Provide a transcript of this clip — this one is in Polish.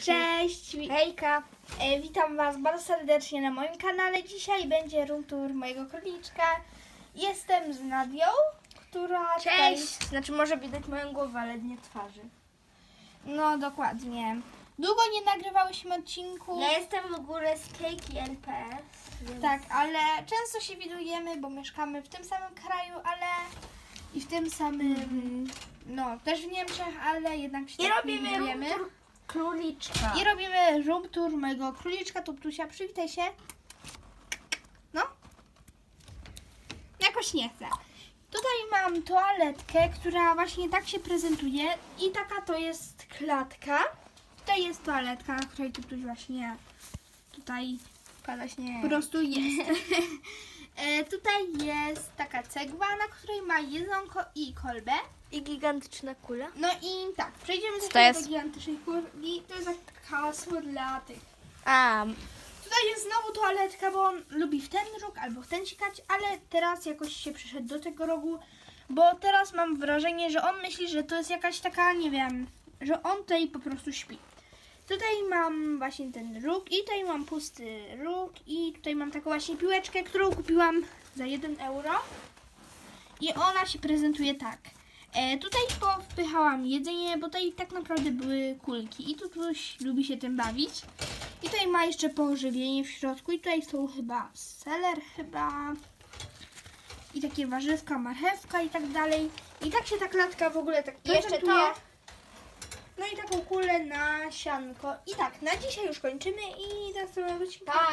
Cześć! Hejka. E, witam Was bardzo serdecznie na moim kanale. Dzisiaj będzie room tour mojego króliczka. Jestem z Nadią, która tutaj... Cześć. Znaczy może widać moją głowę, ale nie twarzy. No dokładnie. Długo nie nagrywałyśmy odcinku. Ja jestem w ogóle z Cakey LPS. Więc... Tak, ale często się widujemy, bo mieszkamy w tym samym kraju, ale i w tym samym, no też w Niemczech, ale jednak się I tak robimy nie room widujemy. tour króliczka. I robimy room tour mojego króliczka Tuptusia. Przywitaj się. No. Jakoś nie chcę. Tutaj mam toaletkę, która właśnie tak się prezentuje. I taka to jest klatka. Tutaj jest toaletka, na której Tuptuś właśnie tutaj Pada śnieg. po prostu jest. e, tutaj jest taka cegła, na której ma jedzonko i kolbę. I gigantyczna kula. No i tak, przejdziemy do to jest? gigantycznej kuli. To jest takie hasło dla tych A, Tutaj jest znowu toaletka, bo on lubi w ten róg albo w ten sikać, ale teraz jakoś się przyszedł do tego rogu, bo teraz mam wrażenie, że on myśli, że to jest jakaś taka, nie wiem, że on tutaj po prostu śpi. Tutaj mam właśnie ten róg i tutaj mam pusty róg i tutaj mam taką właśnie piłeczkę, którą kupiłam za 1 euro i ona się prezentuje tak. E, tutaj powpychałam jedzenie, bo tutaj tak naprawdę były kulki i tu ktoś lubi się tym bawić. I tutaj ma jeszcze pożywienie w środku i tutaj są chyba seler chyba i takie warzywka, marchewka i tak dalej. I tak się ta klatka w ogóle tak jeszcze to. No i taką kulę na sianko. I tak, na dzisiaj już kończymy i do następnego odcinka. pa.